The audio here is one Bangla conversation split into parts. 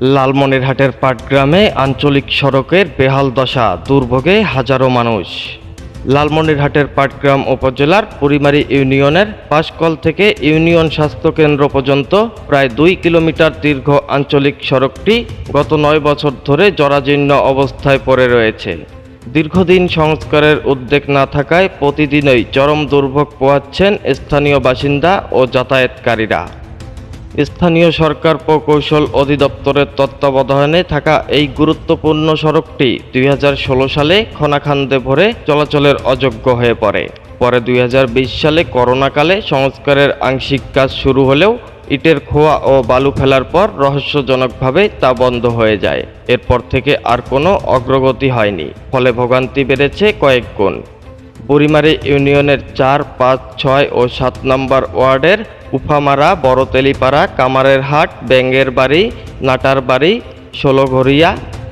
লালমনিরহাটের পাটগ্রামে আঞ্চলিক সড়কের বেহাল দশা, দুর্ভোগে হাজারো মানুষ। লালমনিরহাটের পাটগ্রাম উপজেলার পুরিমারি ইউনিয়নের পাশকল থেকে ইউনিয়ন স্বাস্থ্য কেন্দ্র পর্যন্ত প্রায় দুই কিলোমিটার দীর্ঘ আঞ্চলিক সড়কটি গত নয় বছর ধরে জরাজীর্ণ অবস্থায় পড়ে রয়েছে। দীর্ঘদিন সংস্কারের উদ্যোগ না থাকায় প্রতিদিনই চরম দুর্ভোগ পোহাচ্ছেন স্থানীয় বাসিন্দা ও যাতায়াতকারীরা। স্থানীয় সরকার প্রকৌশল অধিদপ্তরের তত্ত্বাবধানে থাকা এই গুরুত্বপূর্ণ সড়কটি দুই হাজার ষোলো সালে খনাখান্দে ভরে চলাচলের অযোগ্য হয়ে পড়ে। পরে দুই হাজার বিশ সালে করোনাকালে সংস্কারের আংশিক কাজ শুরু হলেও ইটের খোয়া ও বালু ফেলার পর রহস্যজনকভাবে তা বন্ধ হয়ে যায়। এরপর থেকে আর কোনো অগ্রগতি হয়নি। ফলে ভোগান্তি বেড়েছে কয়েক গুণ। বুড়িমারি ইউনিয়নের চার, পাঁচ, ছয় ও সাত নম্বর ওয়ার্ডের উফামারা, বড়তেলিপাড়া কামারের হাট ব্যাঙ্গের বাড়ি নাটার বাড়ি ষোলঘরিয়া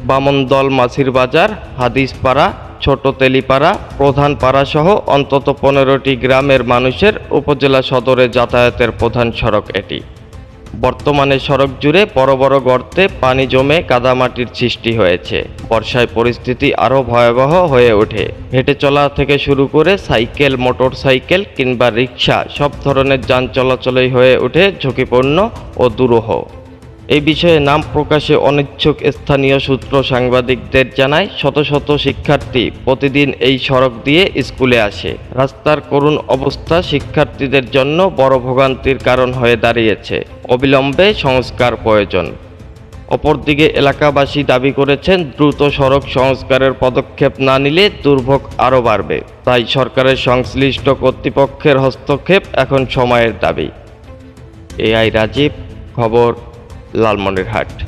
বামনদল মাছির বাজার, হাদিসপাড়া ছোট তেলিপাড়া প্রধান পাড়া সহ অন্তত পনেরোটি গ্রামের মানুষের উপজেলা সদরে যাতায়াতের প্রধান সড়ক এটি। বর্তমানে সড়ক জুড়ে বড় বড় গর্তে পানি জমে কাদামাটির সৃষ্টি হয়েছে। বর্ষায় পরিস্থিতি আরও ভয়াবহ হয়ে ওঠে। হেঁটে চলা থেকে শুরু করে সাইকেল মোটর সাইকেল কিংবা রিক্সা সব ধরনের যান চলাচলই হয়ে ওঠে ঝুঁকিপূর্ণ ও দুরূহ। এই বিষয়ে নাম প্রকাশে অনিচ্ছুক স্থানীয় সূত্র সাংবাদিকদের জানায়, শত শত শিক্ষার্থী প্রতিদিন এই সড়ক দিয়ে স্কুলে আসে। রাস্তার করুণ অবস্থা শিক্ষার্থীদের জন্য বড় ভোগান্তির কারণ হয়ে দাঁড়িয়েছে। অবিলম্বে সংস্কার প্রয়োজন। অপরদিকে এলাকাবাসী দাবি করেছেন, দ্রুত সড়ক সংস্কারের পদক্ষেপ না নিলে দুর্ভোগ আরও বাড়বে। তাই সরকারের সংশ্লিষ্ট কর্তৃপক্ষের হস্তক্ষেপ এখন সময়ের দাবি। এআই রাজীব, খবর লালমনিরহাট।